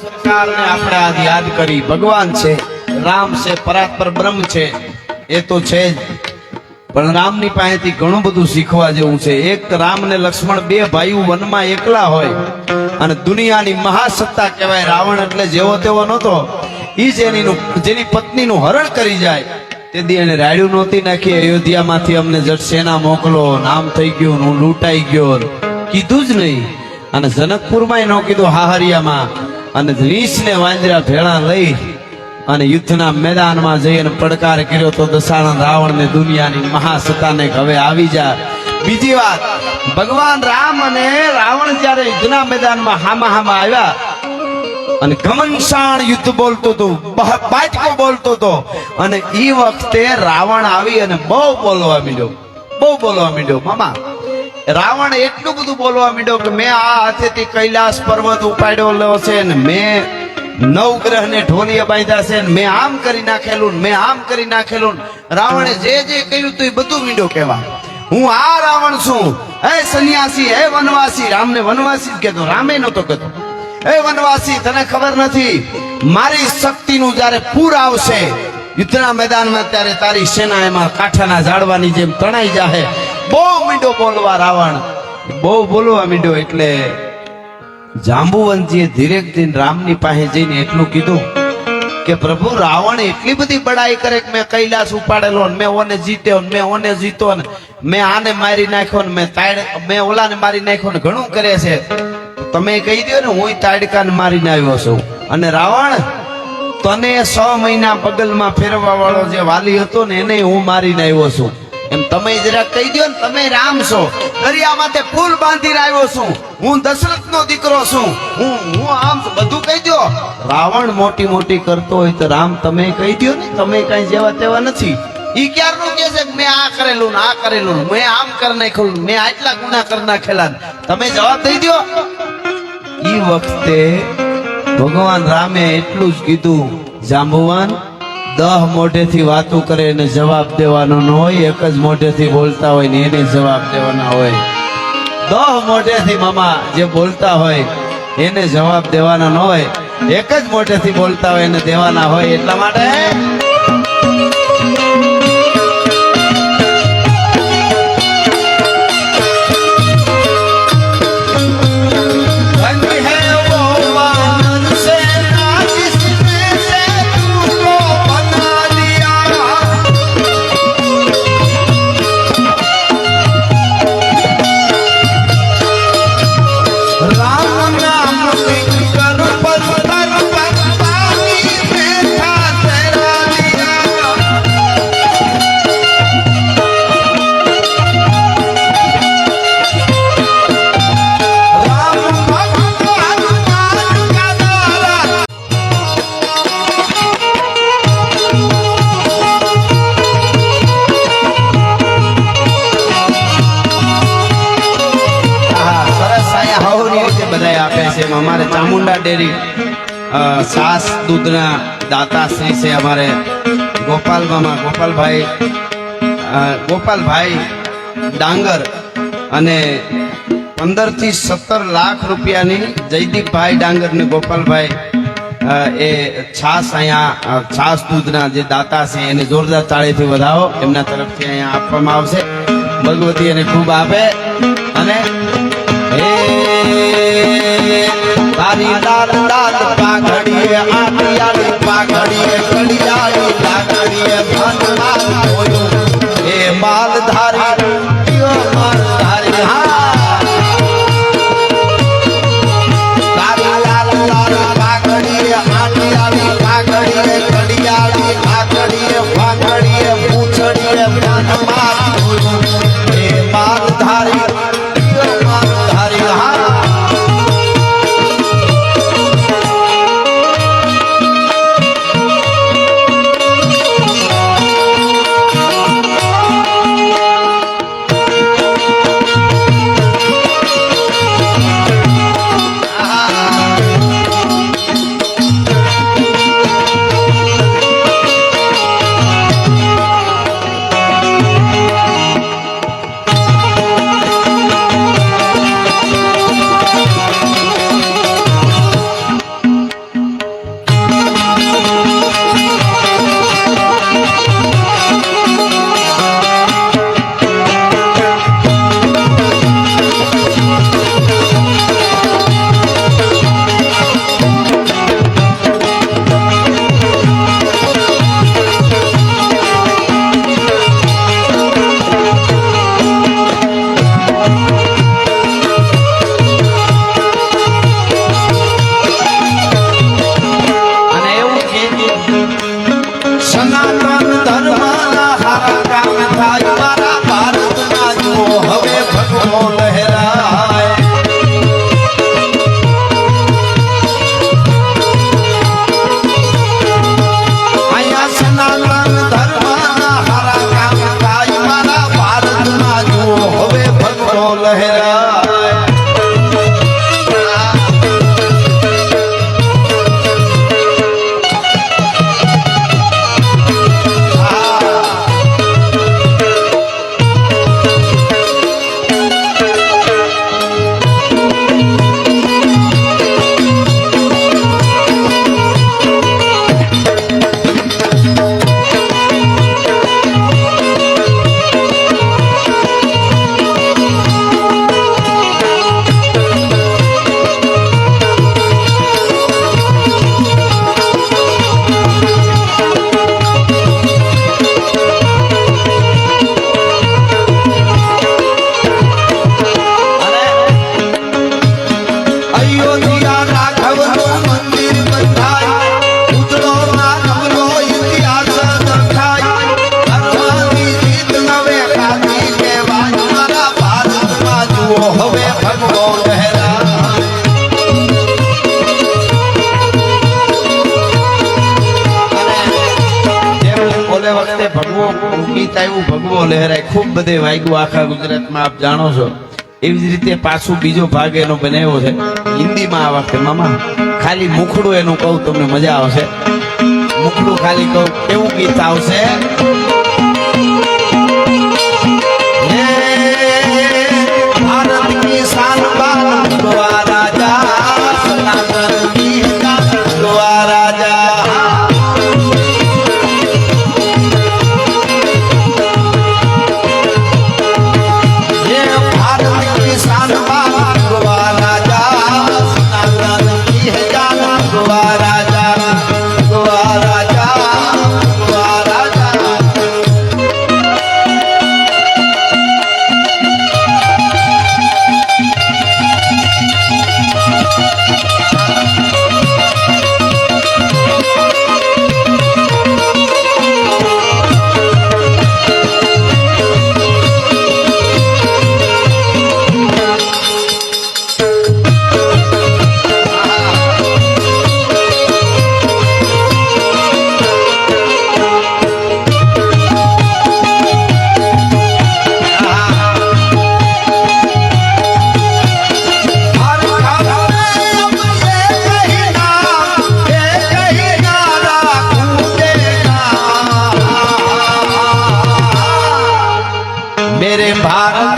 સરકારને આપણે આજ યાદ કરી, ભગવાન છે, રામ છે, પરાત્પર બ્રહ્મ છે, એ તો છે જ. પણ રામની પાસેથી ઘણું બધું શીખવા જેવું છે. એક રામ ને લક્ષ્મણ બે ભાઈઓ વનમાં એકલા હોય અને દુનિયાની મહાસત્તા કહેવાય રાવણ એટલે જેવો તેવો નહોતો. ઈ જેની જેની પત્નીનું હરણ કરી જાય. તેથી એને રાડ્યું નહોતી નાખી, અયોધ્યામાંથી અમને જટ સેના મોકલો નામ થઈ ગયું હું લૂંટાઈ ગયો કીધું જ નહીં. અને જનકપુરમાં ન કીધું, હાહરિયામાં અને વીસ ને વાંદરા ભેળા લઈ અને યુદ્ધના મેદાનમાં જઈ અને પડકાર કર્યો તો દશાણા રાવણ ને દુનિયાની મહાસત્તાને હવે આવી જા. બીજી વાત, ભગવાન રામ અને રાવણ જ્યારે યુદ્ધના મેદાનમાં હામા હામા આવ્યા અને ઘમનસાણ યુદ્ધ બોલતો હતો બાટકો બોલતો હતો અને એ વખતે રાવણ આવી અને બહુ બોલવા માંડ્યો. બહુ બોલવા માંડ્યો, મામા. રાવણ એટલું બધું બોલવા માંડ્યો કે મેં આ હાથેથી કૈલાસ પર્વત ઉપાડ્યો છે ને મેં નવગ્રહ ને ઢોલીએ બાંધ્યા છે ને મેં આમ કરી નાખેલું મેં આમ કરી નાખેલું રાવણે જે જે કહ્યું તું એ બધું મીંડો કહેવા. હું આ રાવણ છું. હે સન્યાસી, હે વનવાસી, રામને વનવાસી જ કહેતો, રામે નતો કહેતો. હે વનવાસી, તને ખબર નથી, મારી શક્તિનું જ્યારે પૂર આવશે, યુદ્ધના મેદાનમાં ત્યારે તારી સેના એમાં કાંઠાના ઝાડવાની જેમ તણાઈ જાહે. બહુ મીંડો બોલવા રાવણ. બહુ બોલવા મીંડો એટલે જાંબુવંતજીએ ધીરેક દિન રામની પાસે જઈને એટલું કીધું કે પ્રભુ, રાવણ એટલી બધી બડાઈ કરે કે મેં કૈલાસ ઉપાડેલો ને મેં ઓને જીત્યો ને મેં ઓને જીતો ને મેં આને મારી નાખ્યો ને મેં તાડ મેં ઓલાને મારી નાખ્યો ને ઘણું કરે છે. તમે કહી દો ને, હું તાડકાને મારીને આવ્યો છું. અને રાવણ, તને છ મહિના પગલમાં ફેરવા વાળો જે વાલી હતો ને, એને હું મારીને આવ્યો છું. એમ તમે જરા કહી દો ને તમે રામ છો. દરિયા માથે પુલ બાંધી આવ્યો છું. હું દશરથનો દીકરો છું. હું હું આમ બધું કહી દો રાવણ મોટી મોટી કરતો હોય તો રામ તમે કહી દો ને, તમે કઈ જેવા તેવા નથી. ઈ ક્યારનું કે છે મેં આ કરેલું ને આ કરેલું ને, મેં આમ કરી નાખેલું ને, મેં આટલા ગુના કરી નાખેલા તમે જવાબ દઈ દો ઈ વખતે ભગવાન રામે એટલું જ કીધું, જાંબુવાન દહ મોઢેથી વાતો કરે એને જવાબ દેવાનો ન હોય, એક જ મોઢેથી બોલતા હોય ને એને જવાબ દેવાના હોય. દહ મોઢેથી મામા જે બોલતા હોય, એને જવાબ દેવાના ન હોય. એક જ મોઢેથી બોલતા હોય એને દેવાના હોય એટલા માટે? ડેરી અ, દૂધના દાતાશ્રી છે અમારે ગોપાલ મામા ગોપાલભાઈ ગોપાલભાઈ ડાંગર અને પંદરથી સત્તર લાખ રૂપિયાની જયદીપભાઈ ડાંગર ને ગોપાલભાઈ એ છાસ અહીંયા છાસ દૂધના જે દાતા છે એને જોરદાર તાળીથી વધાવો એમના તરફથી અહીંયા આપવામાં આવશે. ભગવતી એને ખૂબ આપે અને હે তারি লাল লাল વખતે ભગવો ગીત આવ્યું ભગવો લહેરાય. ખૂબ બધે વાગ્યું આખા ગુજરાતમાં, આપ જાણો છો. એવી જ રીતે પાછું બીજો ભાગ એનો બનાવ્યો છે. હિન્દીમાં આ વખતે, મામા, ખાલી મુખડું એનું કહું, તમને મજા આવશે. મુખડું ખાલી કહું કેવું ગીત આવશે. ভারত